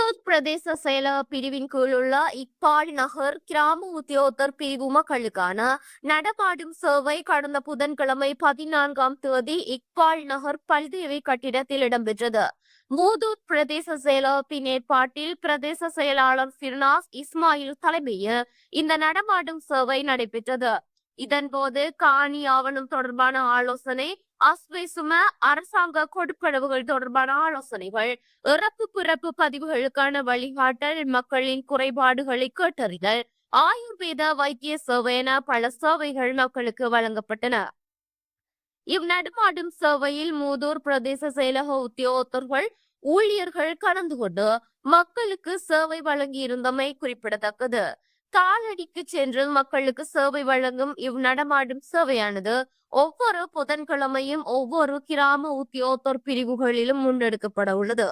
மூதூர் பிரதேச செயலக பிரிவின் கீழ் உள்ள இப்பாடி நகர் கிராம உத்தியோகத்தர் பிரிவு மக்களுக்கான நடமாடும் சேவை கடந்த புதன்கிழமை பதினான்காம் தேதி இக்பால் நகர் பல்தேவி கட்டிடத்தில் இடம்பெற்றது மூதூர் பிரதேச செயலகத்தின் ஏற்பாட்டில் பிரதேச செயலாளர் ஃபிர்னாஸ் இஸ்மாயில் தலைமையில் இந்த நடமாடும் சேவை நடைபெற்றது இதன்போது காணி ஆவணம் தொடர்பான ஆலோசனை அஸ்வைசும அரசாங்க கொடுப்பனவுகள் தொடர்பான ஆலோசனைகள் இறப்பு பிறப்பு பதிவுகளுக்கான வழிகாட்டல் மக்களின் குறைபாடுகளை கேட்டறிதல் ஆயுர்வேத வைத்திய சேவை என பல சேவைகள் மக்களுக்கு வழங்கப்பட்டன. இந்நடமாடும் சேவையில் மூதூர் பிரதேச செயலக உத்தியோகத்தர்கள் ஊழியர்கள் கலந்து கொண்டு மக்களுக்கு சேவை வழங்கியிருந்தமை குறிப்பிடத்தக்கது. காலடிக்கு சென்று மக்களுக்கு சேவை வழங்கும் இவ் நடமாடும் சேவையானது ஒவ்வொரு புதன்கிழமையும் ஒவ்வொரு கிராம உத்தியோகத்தர் பிரிவுகளிலும் முன்னெடுக்கப்பட உள்ளது.